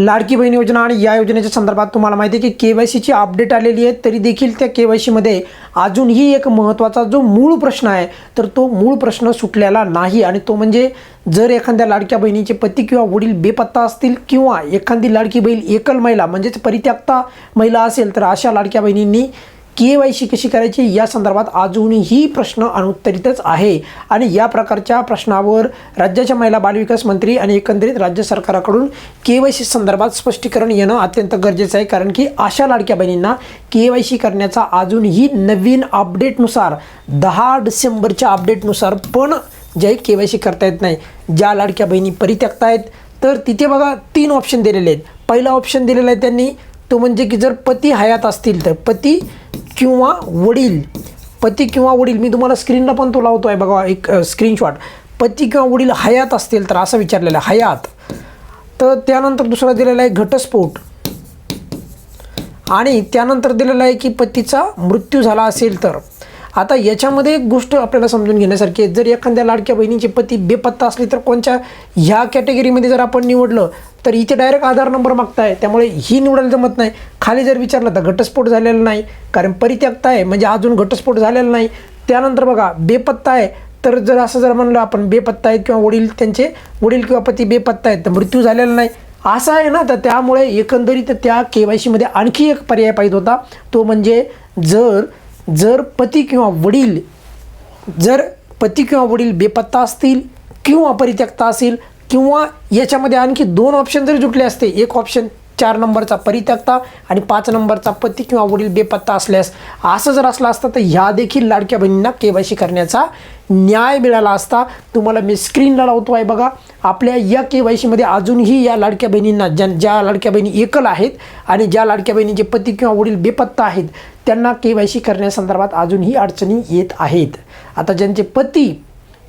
लाडकी बहीण योजना आणि या योजनेच्या संदर्भात तुम्हाला माहिती आहे की के वाय सीची अपडेट आलेली आहे तरी देखील त्या के वाय सीमध्ये अजूनही एक महत्त्वाचा जो मूळ प्रश्न आहे तर तो मूळ प्रश्न सुटलेला नाही. आणि तो म्हणजे जर एखाद्या लाडक्या बहिणीचे पती किंवा वडील बेपत्ता असतील किंवा एखादी लाडकी बहीण एकल महिला म्हणजेच परित्यक्ता महिला असेल तर अशा लाडक्या बहिणींनी के वाय सी कशी करायची? या संदर्भात अजूनही प्रश्न अनुत्तरितच आहे. आणि या प्रकारच्या प्रश्नावर राज्याच्या महिला बालविकास मंत्री आणि एकंदरीत राज्य सरकाराकडून के वाय सी संदर्भात स्पष्टीकरण येणं अत्यंत गरजेचं आहे. कारण की अशा लाडक्या बहिणींना के वाय सी करण्याचा अजूनही नवीन अपडेटनुसार दहा डिसेंबरच्या अपडेटनुसार पण जे के वाय सी करता येत नाही. ज्या लाडक्या बहिणी परित्यक्त आहेत तर तिथे बघा तीन ऑप्शन दिलेले आहेत. पहिला ऑप्शन दिलेला आहे त्यांनी तो म्हणजे की जर पती हयात असतील तर पती किंवा वडील पती किंवा वडील मी तुम्हाला स्क्रीनला पण तो लावतो आहे बघा एक स्क्रीनशॉट पती किंवा वडील हयात असतील तर असं विचारलेलं आहे हयात. तर त्यानंतर दुसरा दिलेला आहे घटस्फोट. आणि त्यानंतर दिलेलं आहे की पतीचा मृत्यू झाला असेल तर. आता याच्यामध्ये एक गोष्ट आपल्याला समजून घेण्यासारखी आहे. जर एखाद्या लाडक्या बहिणीचे पती बेपत्ता असले तर कोणत्या ह्या कॅटेगरीमध्ये जर आपण निवडलं तर इथे डायरेक्ट आधार नंबर मागताय. त्यामुळे ही निवडायला जमत नाही. खाली जर विचारलं तर घटस्फोट झालेला नाही कारण परित्यक्ता आहे म्हणजे अजून घटस्फोट झालेला नाही. त्यानंतर बघा बेपत्ता आहे. तर जर असं जर म्हणलं आपण बेपत्ता आहेत किंवा वडील त्यांचे वडील किंवा पती बेपत्ता आहेत तर मृत्यू झालेला नाही. असं आहे ना तर त्यामुळे एकंदरीत त्या के वाय सीमध्ये आणखी एक पर्याय पाहिजे होता. तो म्हणजे जर जर पती किंवा वडील जर पती किंवा वडील बेपत्ता असतील किंवा परित्यक्ता असेल किंवा याच्यामध्ये आणखी दोन ऑप्शन जरी जुटले असते एक ऑप्शन चार नंबरचा परित्यक्ता आणि पाच नंबरचा पती किंवा वडील बेपत्ता असल्यास असं जर असलं असतं तर ह्या देखील लाडक्या बहिणींना के वाय सी करण्याचा न्याय मिळाला असता. तुम्हाला मी स्क्रीनला लावतो आहे बघा. आपल्या या के वाय सीमध्ये अजूनही या लाडक्या बहिणींना ज्या ज्या लाडक्या बहिणी एकल आहेत आणि ज्या लाडक्या बहिणीचे पती किंवा वडील बेपत्ता आहेत त्यांना के वाय सी करण्यासंदर्भात अजूनही अडचणी येत आहेत. आता ज्यांचे पती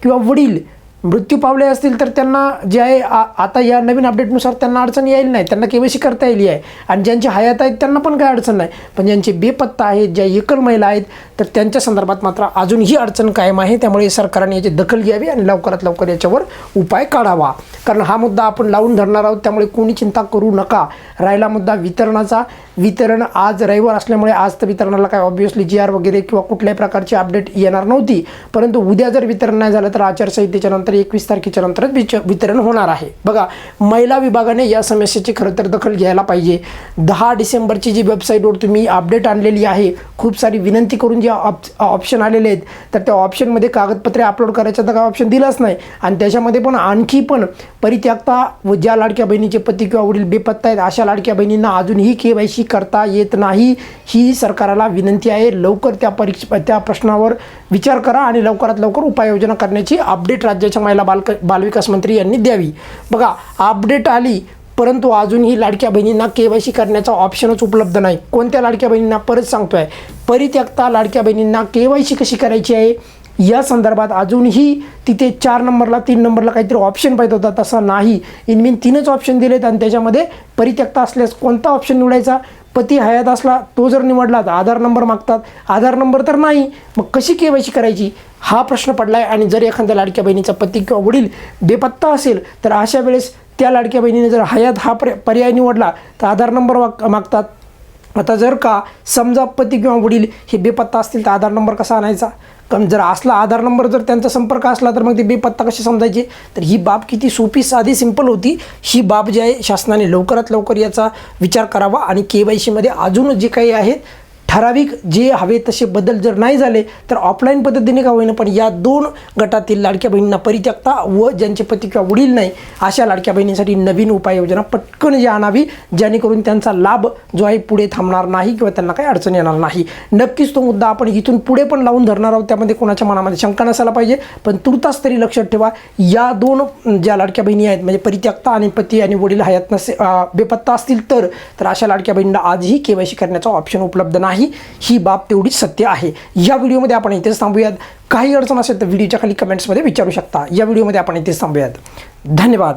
किंवा वडील मृत्यू पावले असतील तर त्यांना जे आहे आ- आता या नवीन अपडेटनुसार त्यांना अडचण येईल नाही. त्यांना केवायसी करता येईल आहे. आणि ज्यांचे हयात आहेत त्यांना पण काही अडचण नाही. पण ज्यांचे बेपत्ता आहेत ज्या एकल महिला आहेत तर त्यांच्या संदर्भात मात्र अजूनही अडचण कायम आहे. त्यामुळे सरकारने याची दखल घ्यावी आणि लवकरात लवकर याच्यावर उपाय काढावा. कारण हा मुद्दा आपण लावून धरणार आहोत. त्यामुळे कोणी चिंता करू नका. राहिला मुद्दा वितरणाचा. वितरण आज रविवार असल्यामुळे आज तर वितरणाला काय ऑब्व्हियसली जी आर वगैरे किंवा कुठल्याही प्रकारची अपडेट येणार नव्हती. परंतु उद्या जर वितरण नाही झालं तर आचारसंहितेच्या नंतर एकवीस तारखेच्या नंतरच विच वितरण होणार आहे. बघा महिला विभागाने या समस्येची खरं तर दखल घ्यायला पाहिजे. दहा डिसेंबरची जी वेबसाईटवर तुम्ही अपडेट आणलेली आहे खूप सारी विनंती करून जे ऑप ऑप्शन आलेले आहेत तर त्या ऑप्शनमध्ये कागदपत्रे अपलोड करायचं तर काय ऑप्शन दिलंच नाही. आणि त्याच्यामध्ये पण आणखी पण परित्यक्ता व ज्या लाडक्या बहिणीचे पती किंवा वडील बेपत्ता आहेत अशा लाडक्या बहिणींना अजूनही के वाय सी करता येत नाही ही सरकाराला विनंती आहे. लवकर त्या परीक्षा त्या प्रश्नावर विचार करा आणि लवकरात लवकर उपाययोजना करण्याची अपडेट राज्याच्या महिला बालक बालविकास मंत्री यांनी द्यावी. बघा अपडेट आली परंतु अजूनही लाडक्या बहिणींना के वाय सी करण्याचा ऑप्शनच उपलब्ध नाही. कोणत्या लाडक्या बहिणींना? परत सांगतोय. परित्यक्ता लाडक्या बहिणींना के वाय सी कशी करायची आहे? या संदर्भात अजूनही तिथे चार नंबरला तीन नंबरला काहीतरी ऑप्शन पाहिजे होता तसा नाही. इनमिन तीनच ऑप्शन दिलेत आणि त्याच्यामध्ये परित्यक्ता असल्यास कोणता ऑप्शन निवडायचा? पती हयात असला तो जर निवडला तर आधार नंबर मागतात. आधार नंबर तर नाही. मग कशी के वाय सी करायची? हा प्रश्न पडला आहे आणि जर एखाद्या लाडक्या बहिणीचा पती किंवा वडील बेपत्ता असेल तर अशा वेळेस त्या लाडक्या बहिणीने जर हयात हा पर्याय निवडला तर आधार नंबर माग मागतात. आता जर का समजा पती किंवा वडील हे बेपत्ता असतील तर आधार नंबर कसा आणायचा? कारण जर असला आधार नंबर जर त्यांचा संपर्क असला तर मग ते बेपत्ता कसे समजायचे? तर ही बाब किती सोपी साधी सिंपल होती. ही बाब जी आहे शासनाने लवकरात लवकर याचा विचार करावा आणि के वाय सीमध्ये अजून जे काही आहेत ठराविक जे हवे तसे बदल जर नाही झाले तर ऑफलाईन पद्धतीने का होईना पण या दोन गटातील लाडक्या बहिणींना परित्यक्ता व ज्यांचे पती किंवा वडील नाही अशा लाडक्या बहिणींसाठी नवीन उपाययोजना पटकन जी आणावी जेणेकरून त्यांचा लाभ जो आहे पुढे थांबणार नाही किंवा त्यांना काही अडचण येणार नाही. नक्कीच तो मुद्दा आपण इथून पुढे पण लावून धरणार आहोत त्यामध्ये कोणाच्या मनामध्ये शंका नसायला पाहिजे पण तुर्तास तरी लक्षात ठेवा या दोन ज्या लाडक्या बहिणी आहेत म्हणजे परित्यक्ता आणि पती आणि वडील हयात नसे बेपत्ता असतील तर तर अशा लाडक्या बहिणींना आजही के वाय सी करण्याचा ऑप्शन उपलब्ध नाही. ही बाब तेवढीच सत्य आहे. या व्हिडिओमध्ये आपण इथेच थांबूयात. काही अडचण असेल तर व्हिडिओच्या खाली कमेंट्समध्ये विचारू शकता. या व्हिडिओमध्ये आपण इथेच थांबूयात. धन्यवाद.